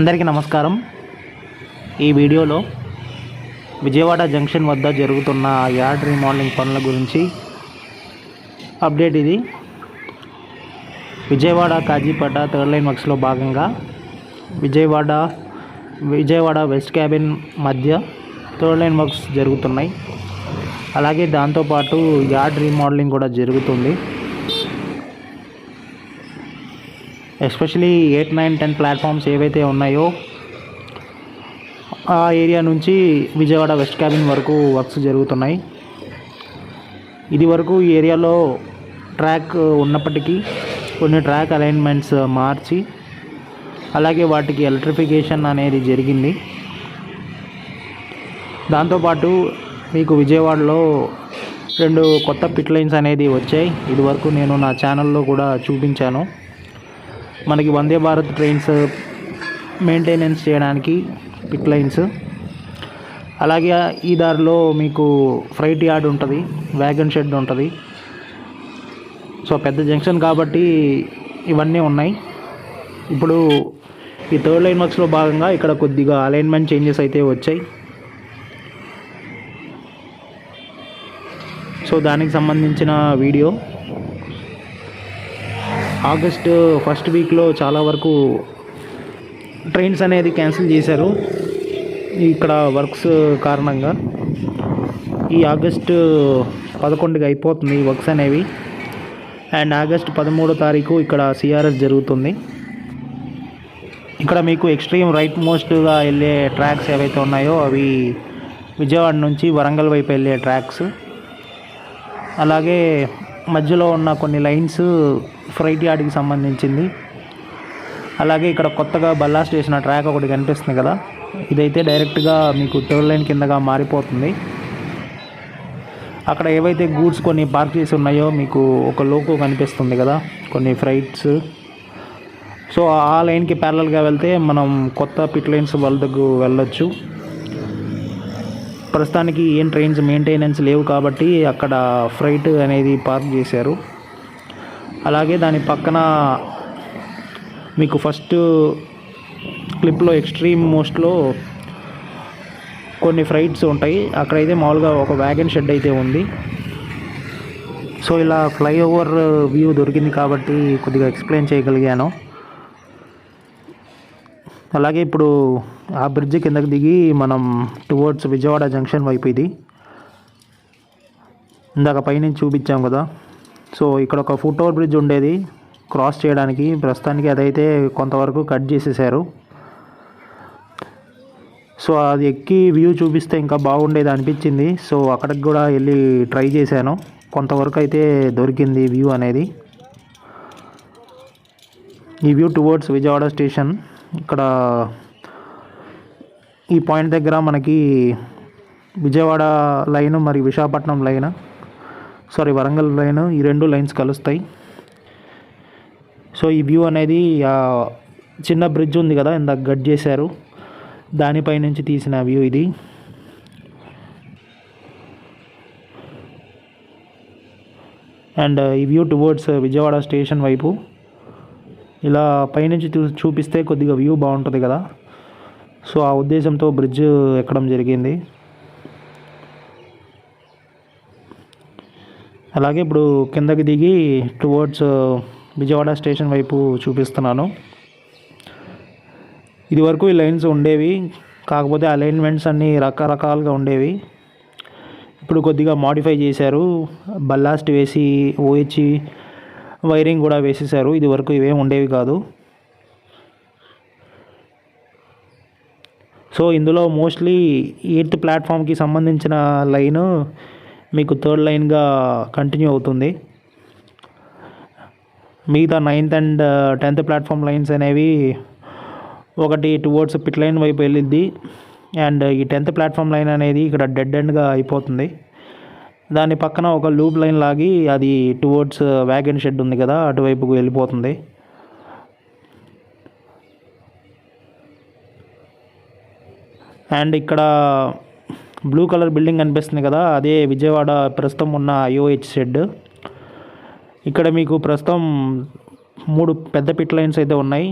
అందరికీ నమస్కారం. ఈ వీడియోలో విజయవాడ జంక్షన్ వద్ద జరుగుతున్న యార్డ్ రీమోడలింగ్ పనుల గురించి అప్డేట్ ఇది. విజయవాడ కాజీపేట థర్డ్ లైన్ వర్క్స్లో భాగంగా విజయవాడ విజయవాడ వెస్ట్ క్యాబిన్ మధ్య థర్డ్ లైన్ వర్క్స్ జరుగుతున్నాయి. అలాగే దాంతోపాటు యార్డ్ రీమోడలింగ్ కూడా జరుగుతుంది. Especially eight nine ten platforms ఏవైతే ఉన్నాయో ఆ ఏరియా నుంచి విజయవాడ వెస్ట్ క్యాబిన్ వరకు వర్క్స్ జరుగుతున్నాయి. ఇది వరకు ఈ ఏరియాలో ట్రాక్ ఉన్నప్పటికీ కొన్ని ట్రాక్ అలైన్మెంట్స్ మార్చి అలాగే వాటికి ఎలక్ట్రిఫికేషన్ అనేది జరిగింది. దాంతోపాటు మీకు విజయవాడలో రెండు కొత్త పిట్ లైన్స్ అనేది వచ్చాయి. ఇది వరకు నేను నా ఛానల్లో కూడా చూపించాను. మనకి వందే భారత్ ట్రైన్స్ మెయింటెనెన్స్ చేయడానికి పిట్ లైన్స్. అలాగే ఈ దారిలో మీకు ఫ్రైట్ యార్డ్ ఉంటుంది వ్యాగన్ షెడ్ ఉంటుంది. సో పెద్ద జంక్షన్ కాబట్టి ఇవన్నీ ఉన్నాయి. ఇప్పుడు ఈ థర్డ్ లైన్ వర్క్స్లో భాగంగా ఇక్కడ కొద్దిగా అలైన్మెంట్ చేంజెస్ అయితే వచ్చాయి. సో దానికి సంబంధించిన వీడియో ఆగస్ట్ ఫస్ట్ వీక్లో చాలా వరకు ట్రైన్స్ అనేది క్యాన్సిల్ చేశారు. ఇక్కడ వర్క్స్ కారణంగా ఈ ఆగస్టు పదకొండుకి అయిపోతుంది వర్క్స్ అనేవి. అండ్ ఆగస్ట్ పదమూడో తారీఖు ఇక్కడ సిఆర్ఎస్ జరుగుతుంది. ఇక్కడ మీకు ఎక్స్ట్రీమ్ రైట్ మోస్ట్గా వెళ్ళే ట్రాక్స్ ఏవైతే ఉన్నాయో అవి విజయవాడ నుంచి వరంగల్ వైపు వెళ్ళే ట్రాక్స్. అలాగే మధ్యలో ఉన్న కొన్ని లైన్స్ ఫ్రైట్ యార్డ్కి సంబంధించింది. అలాగే ఇక్కడ కొత్తగా బల్లాస్ట్ చేసిన ట్రాక్ ఒకటి కనిపిస్తుంది కదా. ఇదైతే డైరెక్ట్గా మీకు టోల్ లైన్ కిందగా మారిపోతుంది. అక్కడ ఏవైతే గూడ్స్ కొన్ని పార్క్ చేసి ఉన్నాయో మీకు ఒక లోకో కనిపిస్తుంది కదా కొన్ని ఫ్రైట్స్. సో ఆ లైన్కి ప్యారలల్గా వెళ్తే మనం కొత్త పిట్ లైన్స్ వాళ్ళ దగ్గర వెళ్ళొచ్చు. ప్రస్తుతానికి ఏం ట్రైన్స్ మెయింటెనెన్స్ లేవు కాబట్టి అక్కడ ఫ్రైట్ అనేది పార్క్ చేశారు. అలాగే దాని పక్కన మీకు ఫస్ట్ క్లిప్లో ఎక్స్ట్రీమ్ మోస్ట్లో కొన్ని ఫ్రైట్స్ ఉంటాయి. అక్కడైతే మామూలుగా ఒక వ్యాగన్ షెడ్ అయితే ఉంది. సో ఇలా ఫ్లైఓవర్ వ్యూ దొరికింది కాబట్టి కొద్దిగా ఎక్స్ప్లెయిన్ చేయగలిగాను. అలాగే ఇప్పుడు ఆ బ్రిడ్జ్ కిందకి దిగి మనం టువర్డ్స్ విజయవాడ జంక్షన్ వైపు ఇది. ఇందాక పైనుంచి చూపించాం కదా. సో ఇక్కడ ఒక ఫుట్ ఓవర్ బ్రిడ్జ్ ఉండేది. క్రాస్ చేయడానికి. ప్రస్తుతానికి అదైతే కొంతవరకు కట్ చేసేసారు. సో అది ఎక్కి వ్యూ చూపిస్తే ఇంకా బాగుండేది అనిపించింది. సో అక్కడికి కూడా వెళ్ళి ట్రై చేశాను. కొంతవరకు అయితే దొరికింది వ్యూ అనేది. ఈ వ్యూ టువర్డ్స్ విజయవాడ స్టేషన్ ఇక్కడ ఈ పాయింట్ దగ్గర మనకి విజయవాడ లైన్ మరియు Visakhapatnam line sorry Warangal line ఈ రెండు లైన్స్ కలుస్తాయి. సో ఈ వ్యూ అనేది చిన్న బ్రిడ్జ్ ఉంది కదా ఇందాక గట్ చేశారు. దానిపై నుంచి తీసిన వ్యూ ఇది. అండ్ ఈ వ్యూ టువర్డ్స్ విజయవాడ స్టేషన్ వైపు. ఇలా పైనుంచి చూ చూపిస్తే కొద్దిగా వ్యూ బాగుంటుంది కదా. సో ఆ ఉద్దేశంతో బ్రిడ్జ్ ఎక్కడం జరిగింది. అలాగే ఇప్పుడు కిందకి దిగి టువర్డ్స్ uh, విజయవాడ స్టేషన్ వైపు చూపిస్తున్నాను. ఇది వరకు ఈ లైన్స్ ఉండేవి కాకపోతే అలైన్మెంట్స్ అన్నీ రకరకాలుగా ఉండేవి. ఇప్పుడు కొద్దిగా మాడిఫై చేశారు బల్లాస్ట్ వేసి ఓహెచ్ వైరింగ్ కూడా వేసేసారు ఇది వరకు ఇవేం ఉండేవి కాదు. సో ఇందులో మోస్ట్లీ ఎయిత్ ప్లాట్ఫామ్కి సంబంధించిన లైన్ మీకు థర్డ్ లైన్గా కంటిన్యూ అవుతుంది. మిగతా ninth and tenth platform lines అనేవి ఒకటి టువర్డ్స్ పిట్ లైన్ వైపు వెళ్ళిద్ది. అండ్ ఈ టెన్త్ ప్లాట్ఫామ్ లైన్ అనేది ఇక్కడ డెడ్ ఎండ్గా అయిపోతుంది. దాని పక్కన ఒక లూప్ లైన్ లాగి అది టువర్డ్స్ వ్యాగన్ షెడ్ ఉంది కదా అటువైపుకు వెళ్ళిపోతుంది. అండ్ ఇక్కడ బ్లూ కలర్ బిల్డింగ్ కనిపిస్తుంది కదా అదే విజయవాడ ప్రస్తుతం ఉన్న ఐఓహెచ్ షెడ్. ఇక్కడ మీకు ప్రస్తుతం మూడు పెద్ద పిట్ లైన్స్ అయితే ఉన్నాయి.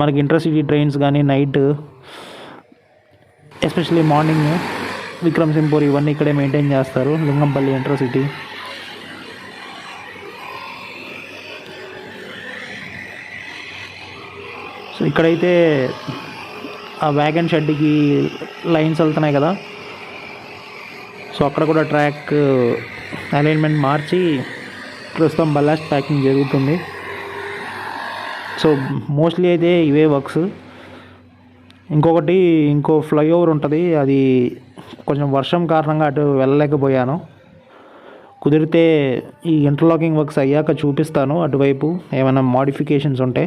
మనకి ఇంటర్సిటీ ట్రైన్స్ కానీ night especially morning Vikram Simhapuri ఇవన్నీ ఇక్కడే మెయింటైన్ చేస్తారు లింగంపల్లి ఇంటర్సిటీ సో ఇక్కడైతే ఆ వ్యాగన్ షెడ్కి లైన్స్ వెళ్తున్నాయి కదా. సో అక్కడ కూడా ట్రాక్ అలైన్మెంట్ uh, మార్చి ప్రస్తుతం బల్లాస్ట్ ప్యాకింగ్ జరుగుతుంది. సో మోస్ట్లీ అయితే ఇవే వర్క్స్ ఇంకొకటి ఇంకో ఫ్లైఓవర్ ఉంటుంది. అది కొంచెం వర్షం కారణంగా అటు వెళ్ళలేకపోయాను. కుదిరితే ఈ ఇంటర్లాకింగ్ వర్క్స్ అయ్యాక చూపిస్తాను అటువైపు. ఏమైనా మాడిఫికేషన్స్ ఉంటే.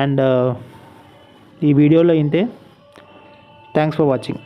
అండ్ ఈ వీడియోలో ఇంతే. Thanks for watching